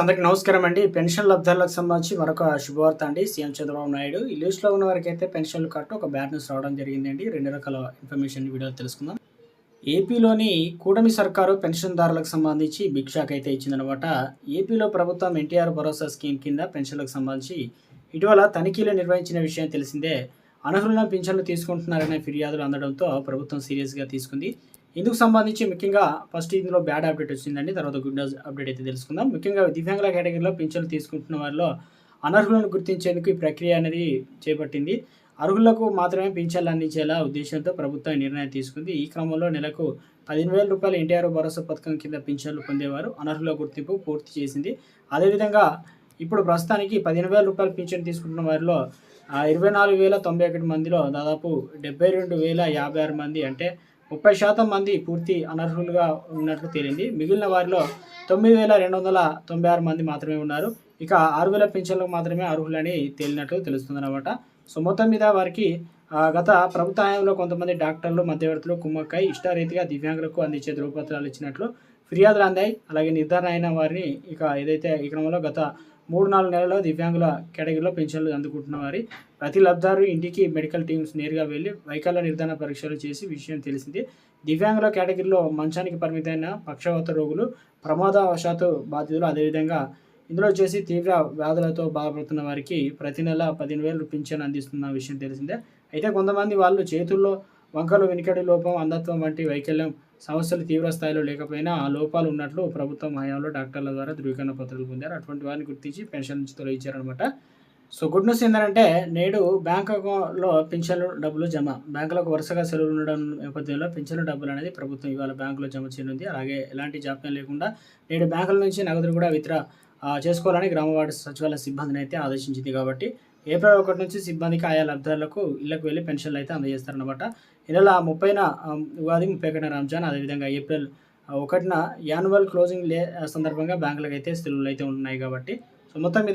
అందరికి నమస్కారం అండి. పెన్షన్ లబ్ధాలకు సంబంధించి మరొక శుభవార్త అండి. సీఎం చంద్రబాబు నాయుడు. ఈ లిస్ట్లో ఉన్న వారికి అయితే పెన్షన్లు కట్టు ఒక బ్యాడ్ న్యూస్ రావడం జరిగిందండి. రెండు రకాల ఇన్ఫర్మేషన్ వీడియో తెలుసుకుందాం. ఏపీలోని కూటమి సర్కారు పెన్షన్దారులకు సంబంధించి బిగ్ షాక్ అయితే ఇచ్చిందనమాట ఏపీలో ప్రభుత్వం ఎన్టీఆర్ భరోసా స్కీమ్ కింద పెన్షన్లకు సంబంధించి ఇటీవల తనిఖీలు నిర్వహించిన విషయం తెలిసిందే. అనర్హులను పింఛన్లు తీసుకుంటున్నారనే ఫిర్యాదులు అందడంతో ప్రభుత్వం సీరియస్గా తీసుకుంది. ఇందుకు సంబంధించి ముఖ్యంగా ఫస్ట్ ఇందులో బ్యాడ్ అప్డేట్ వచ్చిందండి తర్వాత గుడ్ న్యూస్ అప్డేట్ అయితే తెలుసుకుందాం. ముఖ్యంగా దివ్యాంగుల కేటగిరీలో పింఛన్లు తీసుకుంటున్న వారిలో అనర్హులను గుర్తించేందుకు ఈ ప్రక్రియ అనేది చేపట్టింది. అర్హులకు మాత్రమే పింఛన్లు అందించేలా ఉద్దేశంతో ప్రభుత్వం నిర్ణయం తీసుకుంది. ఈ క్రమంలో నెలకు పదిహేను వేల రూపాయలు ఎన్టీఆర్ భరోసా పథకం కింద పింఛన్లు పొందేవారు అనర్హుల గుర్తింపు పూర్తి చేసింది. అదేవిధంగా ఇప్పుడు ప్రస్తుతానికి పదిహేను వేల రూపాయల పింఛన్ తీసుకుంటున్న వారిలో ఇరవై నాలుగు వేల తొంభై ఒకటి మందిలో దాదాపు డెబ్బై రెండు వేల యాభై ఆరు మంది అంటే ముప్పై శాతం మంది పూర్తి అనర్హులుగా ఉన్నట్లు తేలింది. మిగిలిన వారిలో తొమ్మిది వేల రెండు వందల తొంభై ఆరు మంది మాత్రమే ఉన్నారు. ఇక ఆరు వేల పెన్షన్లకు మాత్రమే అర్హులని తేలినట్లు తెలుస్తుంది అనమాట సో మొత్తం మీద వారికి గత ప్రభుత్వ హయాంలో కొంతమంది డాక్టర్లు మధ్యవర్తులు కుమ్మక్కై ఇష్టారీతిగా దివ్యాంగులకు అందించే ధృవపత్రాలు ఇచ్చినట్లు ఫిర్యాదులు అందాయి. అలాగే నిర్ధారణ అయిన వారిని ఇక ఏదైతే ఈ క్రమంలో గత మూడు నాలుగు నెలల్లో దివ్యాంగుల కేటగిరీలో పెన్షన్లు అందుకుంటున్న వారి ప్రతి లబ్ధారు ఇంటికి మెడికల్ టీమ్స్ నేరుగా వెళ్ళి వైకల్య నిర్ధారణ పరీక్షలు చేసి విషయం తెలిసింది. దివ్యాంగుల కేటగిరీలో మంచానికి పరిమితమైన పక్షవాత రోగులు ప్రమాదవశాత్తు బాధితులు అదేవిధంగా ఇందులో వచ్చేసి తీవ్ర వ్యాధులతో బాధపడుతున్న వారికి ప్రతి నెల పదిహేను వేలు పింఛన్ అందిస్తున్న విషయం తెలిసిందే. అయితే కొంతమంది వాళ్ళు చేతుల్లో వంకలు వెనుకడి లోపం అంధత్వం వంటి వైకల్యం సమస్యలు తీవ్ర స్థాయిలో లేకపోయినా ఆ లోపాలు ఉన్నట్లు ప్రభుత్వం హయాంలో డాక్టర్ల ద్వారా ధృవీకరణ పత్రాలు పొందారు. అటువంటి వారిని గుర్తించి పెన్షన్ నుంచి తొలగించారనమాట సో గుడ్ న్యూస్ ఏంటంటే నేడు బ్యాంక్ అకౌంట్లో పెన్షన్లు డబ్బులు జమ. బ్యాంకులకు వరుసగా సెలవులు ఉండడం నేపథ్యంలో పెన్షన్ డబ్బులు అనేది ప్రభుత్వం ఇవాళ బ్యాంకులో జమ చేయనుంది. అలాగే ఎలాంటి జాప్యం లేకుండా నేడు బ్యాంకుల నుంచి నగదులు కూడా విత్డ్రా చేసుకోవాలని గ్రామ సచివాలయ సిబ్బందిని అయితే ఆదేశించింది కాబట్టి ఏప్రిల్ ఒకటి నుంచి సిబ్బందికి ఆయా లబ్ధారులకు ఇళ్ళకు వెళ్ళి పెన్షన్లు అయితే అందజేస్తారనమాట ఈ నెల ముప్పైన ఉగాది ముప్పై ఒకటిన రంజాన్ అదేవిధంగా ఏప్రిల్ ఒకటిన యాన్యువల్ క్లోజింగ్ లే సందర్భంగా బ్యాంకులకు అయితే సెలవులు అయితే ఉన్నాయి కాబట్టి. సో మొత్తం మీద